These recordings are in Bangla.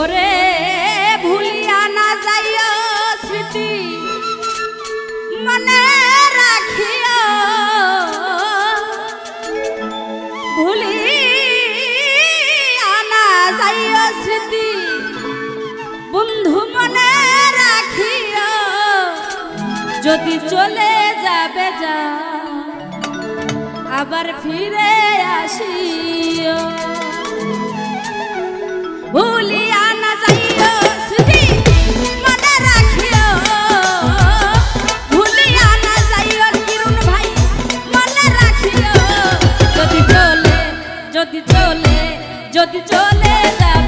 ওরে ভুলিয়া না যাইও স্মৃতি, মনে রাখিও। ভুলিয়া না যাইও স্মৃতি, বন্ধু মনে রাখিও। যদি চলে যাবে যা, আবার ফিরে আসিও। চলে যাবে।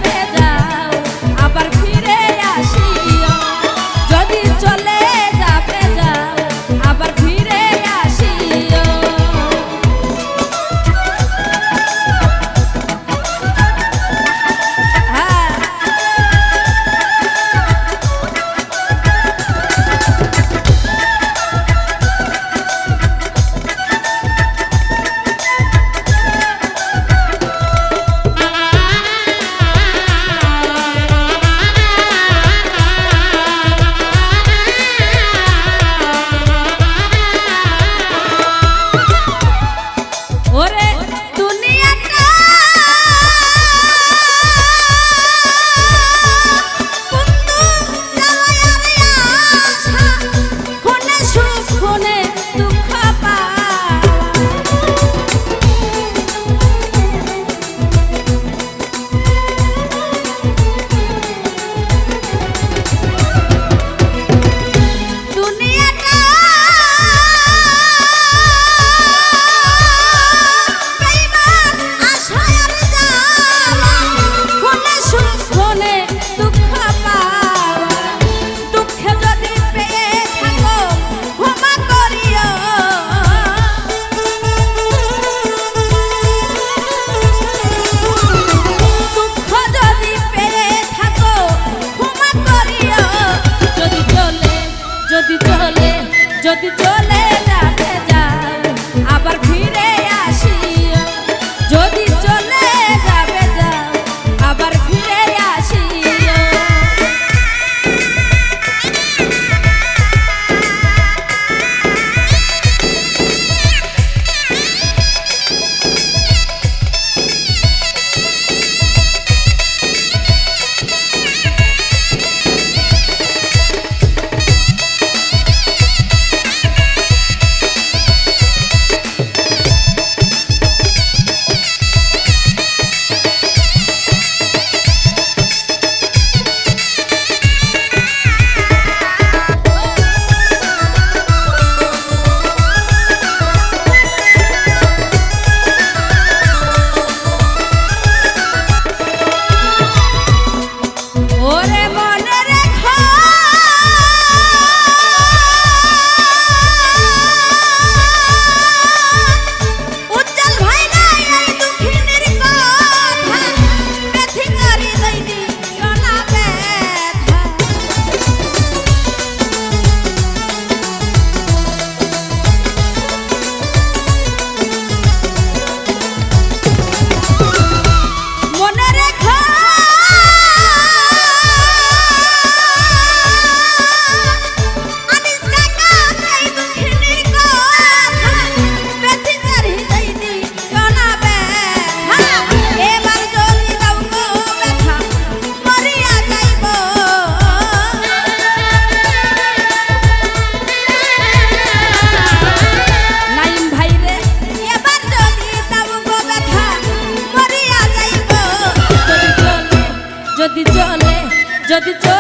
যদি